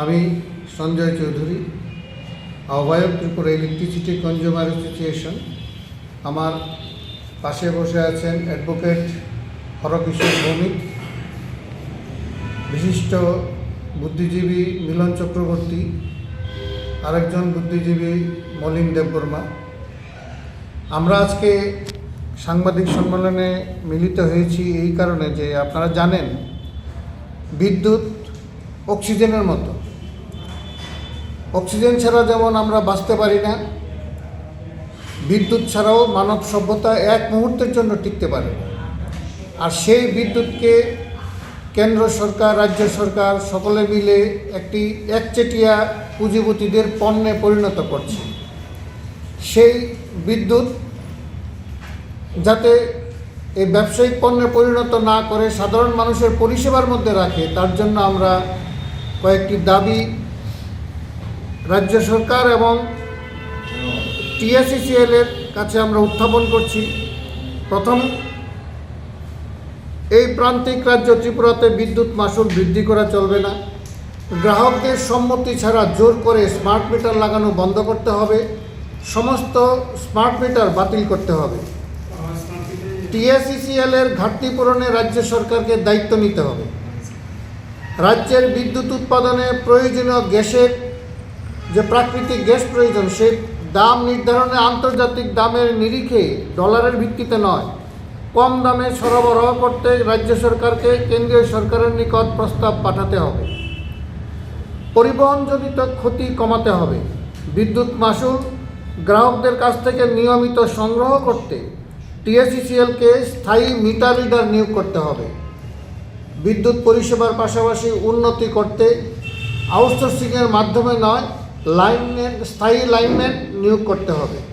আমি সঞ্জয় চৌধুরী, আহ্বায়ক Tripura electricity consumer association আমার পাশে বসে আছেন অ্যাডভোকেট হরকিশোর ভৌমিক, বিশিষ্ট বুদ্ধিজীবী মিলন চক্রবর্তী, আরেকজন বুদ্ধিজীবী মলিন দেববর্মা। আমরা আজকে সাংবাদিক সম্মেলনে মিলিত হয়েছি এই কারণে যে আপনারা জানেন, বিদ্যুৎ অক্সিজেনের মতো। অক্সিজেন ছাড়া যেমন আমরা বাঁচতে পারি না, বিদ্যুৎ ছাড়াও মানব সভ্যতা এক মুহূর্তের জন্য টিকতে পারে আর সেই বিদ্যুৎকে কেন্দ্র সরকার, রাজ্য সরকার সকলে মিলে একটি একচেটিয়া পুঁজিপতিদের পণ্যে পরিণত করছে। সেই বিদ্যুৎ যাতে এই ব্যবসায়িক পণ্যে পরিণত না করে সাধারণ মানুষের পরিষেবার মধ্যে রাখে, তার জন্য আমরা কয়েকটি দাবি রাজ্য সরকার এবং টিএসিসিএল এর কাছে আমরা উত্থাপন করছি। প্রথম, এই প্রান্তিক রাজ্য ত্রিপুরাতে বিদ্যুৎ মাসুল বৃদ্ধি করা চলবে না। গ্রাহকদের সম্মতি ছাড়া জোর করে স্মার্ট মিটার লাগানো বন্ধ করতে হবে। সমস্ত স্মার্ট মিটার বাতিল করতে হবে। টিএসিসিএল এর ঘাটতি পূরণে রাজ্য সরকারকে দায়িত্ব নিতে হবে। রাজ্যের বিদ্যুৎ উৎপাদনে প্রয়োজনীয় গ্যাসের যে প্রাকৃতিক গ্যাস প্রয়োজন সেই দাম নির্ধারণে আন্তর্জাতিক দামের নিরিখে ডলারের ভিত্তিতে নয়। কম দামে সরবরাহ করতে রাজ্য সরকারকে কেন্দ্রীয় সরকারের নিকট প্রস্তাব পাঠাতে হবে। পরিবহনজনিত ক্ষতি কমাতে হবে। বিদ্যুৎ মাসুল গ্রাহকদের কাছ থেকে নিয়মিত সংগ্রহ করতে টিএসিসিএলকে স্থায়ী মিটার রিডার নিয়োগ করতে হবে। বিদ্যুৎ পরিষেবার পাশাপাশি উন্নতি করতে আউটসোর্সিংয়ের মাধ্যমে নয় লাইনম্যান স্থায়ী লাইনম্যান নিয়োগ করতে হবে।